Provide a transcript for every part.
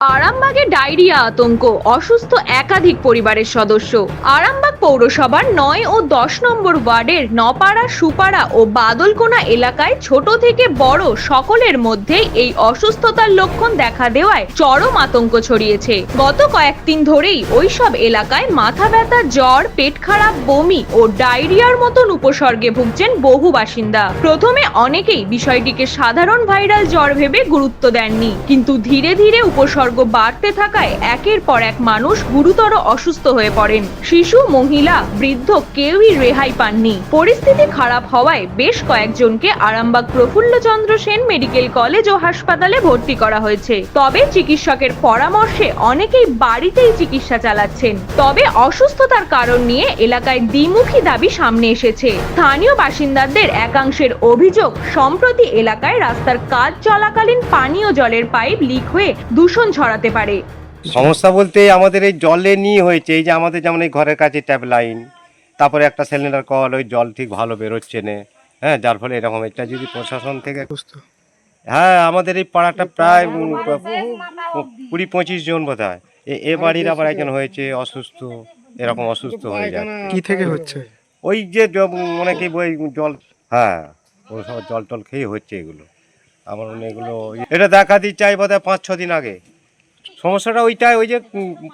আরামবাগে ডায়রিয়া আতঙ্ক, অসুস্থ একাধিক পরিবারের সদস্য। আরামবাগ পৌরসভার নয় ও দশ নম্বর ওয়ার্ডের নপাড়া, সুপাড়া ও বাদলকোনা এলাকায় ছোট থেকে বড় সকলের মধ্যেই এই অসুস্থতার লক্ষণ দেখা দেওয়ায় চরম আতঙ্ক ছড়িয়েছে। গত কয়েকদিন ধরেই ওইসব এলাকায় মাথা ব্যথা, জ্বর, পেট খারাপ, বমি ও ডায়রিয়ার মতন উপসর্গে ভুগছেন বহু বাসিন্দা। প্রথমে অনেকেই বিষয়টিকে সাধারণ ভাইরাল জ্বর ভেবে গুরুত্ব দেননি, কিন্তু ধীরে ধীরে উপসর্গ বাড়তে থাকায় একের পর এক মানুষ গুরুতর অসুস্থ হয়ে পড়েন। শিশু, মহিলা, বৃদ্ধ কেউই রেহাই পাননি। পরিস্থিতি খারাপ হওয়ায় বেশ কয়েকজনকে আরামবাগ প্রফুল্লচন্দ্র সেন মেডিকেল কলেজ ও হাসপাতালে ভর্তি করা হয়েছে। তবে চিকিৎসকের পরামর্শে অনেকেই বাড়িতেই চিকিৎসা চালাচ্ছেন। তবে অসুস্থতার কারণ নিয়ে এলাকায় দ্বিমুখী দাবি সামনে এসেছে। স্থানীয় বাসিন্দাদের একাংশের অভিযোগ, সম্প্রতি এলাকায় রাস্তার কাজ চলাকালীন পানীয় জলের পাইপ লিক হয়ে দূষণ ছড়াতে পারে। সমস্যা বলতে আমাদের এই জলে নিয়ে হয়েছে এই যে আমাদের যেমন এই ঘরের কাছে ট্যাপ লাইন তারপরে একটা সিলিন্ডার কল ওই জল ঠিক ভালো বেরোচ্ছে না হ্যাঁ যার ফলে এরকম এটা যদি প্রশাসন থেকে হ্যাঁ আমাদের এই পাড়াটা প্রায় কুড়ি পঁচিশ জন বোধ হয় এ বাড়ির আবার একজন হয়েছে অসুস্থ এরকম অসুস্থ হয়ে যায় কি থেকে হচ্ছে? ওই যে অনেকেই ওই জল হ্যাঁ ওই সব জল টল খেয়ে হচ্ছে এগুলো। আমার এগুলো এটা দেখা দিচ্ছে চাই বোধ হয় পাঁচ ছ দিন আগে। সমস্যাটা ওইটাই ওই যে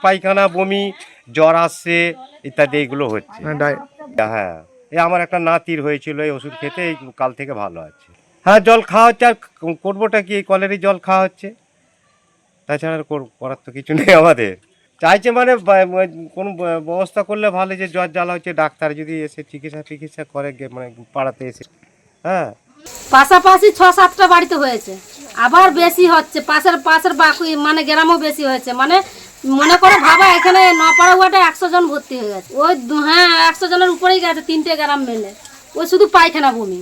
পায়খানা বমি জ্বর আসছে ইত্যাদি এইগুলো হচ্ছে। না, হ্যাঁ এই আমার একটা নাতির হয়েছিল এই ওষুধ খেতে এই কাল থেকে ভালো আছে। হ্যাঁ জল খাওয়া হচ্ছে আর করবোটা কি এই কলেরই জল খাওয়া হচ্ছে? তাছাড়া আর কর- করার তো কিছু নেই আমাদের। চাইছে মানে কোনো ব্যবস্থা করলে ভালো যে জ্বর জ্বালা হচ্ছে ডাক্তার যদি এসে চিকিৎসা চিকিৎসা করে গে- মানে পাড়াতে এসে। হ্যাঁ। পাশাপাশি ছ সাতটা বাড়িতে হয়েছে। আবার বেশি হচ্ছে পাশের পাশের বাকি মানে গ্রামও বেশি হয়েছে। মানে মনে করো ভাবা এখানে নপাড়া ওয়ার্ডে একশো জন ভর্তি হয়ে গেছে। ওই হ্যাঁ একশো জনের উপরেই গেছে তিনটে গ্রাম মেলে। ওই শুধু পায়খানা বমি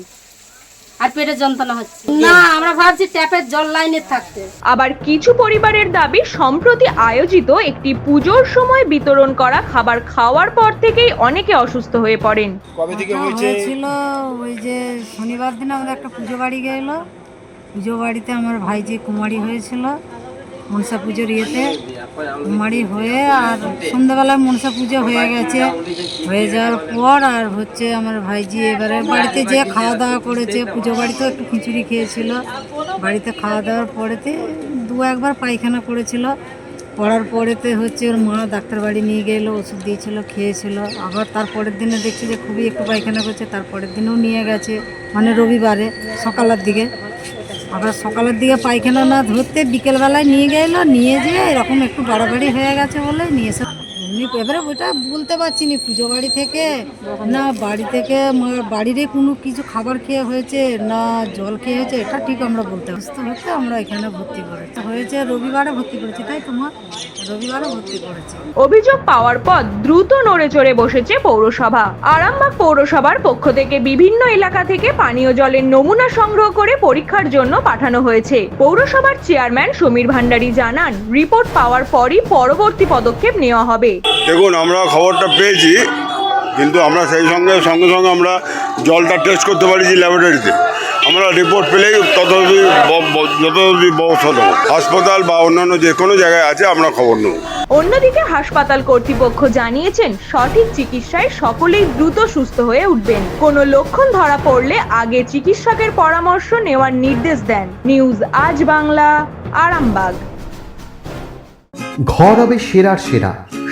আর পেটের যন্ত্রণা হচ্ছে। না আমরা ভাবছি ট্যাপের জল লাইনে থাকতে। আবার কিছু পরিবারের দাবি সম্প্রতি আয়োজিত একটি পুজোর সময় বিতরণ করা খাবার খাওয়ার পর থেকেই অনেকে অসুস্থ হয়ে পড়েন। হয়েছিল ওই যে শনিবার দিন আমাদের একটা পুজো বাড়ি গেল। পুজো বাড়িতে আমার ভাইজি কুমারী হয়েছিল মনসা পুজোর ইয়েতে। কুমারী হয়ে আর সন্ধ্যাবেলায় মনসা পুজো হয়ে গেছে। হয়ে যাওয়ার পর আর হচ্ছে আমার ভাইজি এবারে বাড়িতে যে খাওয়া দাওয়া করেছে, পুজো বাড়িতেও একটু খিচুড়ি খেয়েছিল। বাড়িতে খাওয়া দাওয়ার পরেতে দু একবার পায়খানা করেছিল। পড়ার পরেতে হচ্ছে ওর মা ডাক্তার বাড়ি নিয়ে গেলো, ওষুধ দিয়েছিল, খেয়েছিল। আবার তারপরের দিনে দেখছি যে খুবই একটু পায়খানা করছে তারপরের দিনেও নিয়ে গেছে। মানে রবিবারে, সকালের দিকে। আবার সকালের দিকে পায়খানা না ধরতে বিকেলবেলায় নিয়ে গেলো, নিয়ে যেয়ে এরকম একটু বাড়াবাড়ি হয়ে গেছে বলে নিয়ে এসে এমনি এবারে ওইটা বলতে পারছি না, পুজো বাড়ি থেকে, না বাড়ি থেকে বাড়িরই কোনো কিছু খাবার খেয়ে হয়েছে, না জল খেয়ে হয়েছে, এটা ঠিক আমরা বলতে সুস্থ হচ্ছে আমরা এখানে ভর্তি করেছি। হয়েছে, রবিবারে ভর্তি করেছি, তাই তোমার অভিযোগ পাওয়ার পর দ্রুত নড়ে চড়ে বসেছে পৌরসভা। আরামবাগ পৌরসভার পক্ষ থেকে বিভিন্ন এলাকা থেকে পানীয় জলের নমুনা সংগ্রহ করে পরীক্ষার জন্য পাঠানো হয়েছে। পৌরসভার চেয়ারম্যান সমীর ভান্ডারী জানান, রিপোর্ট পাওয়ার পরই পরবর্তী পদক্ষেপ নেওয়া হবে। দেখুন আমরা খবরটা পেয়েছি কিন্তু আমরা সেই সঙ্গে সঙ্গে সঙ্গে আমরা জলটা টেস্ট করতে পারিছি ল্যাবরেটরিতে আমরা রিপোর্ট পেলেই ততদি যতদি ব্যবস্থা দেবো হাসপাতাল বা অন্যান্য যে কোনো জায়গায় আছে আমরা খবর নেব। অন্যদিকে হাসপাতাল কর্তৃপক্ষ জানিয়েছেন সঠিক চিকিৎসায় সকলেই দ্রুত সুস্থ হয়ে উঠবেন। কোনো লক্ষণ ধরা পড়লে আগে চিকিৎসকের পরামর্শ নেওয়ার নির্দেশ দেন। নিউজ আজ বাংলা আরামবাগ। ঘর হবে সেরার সেরা।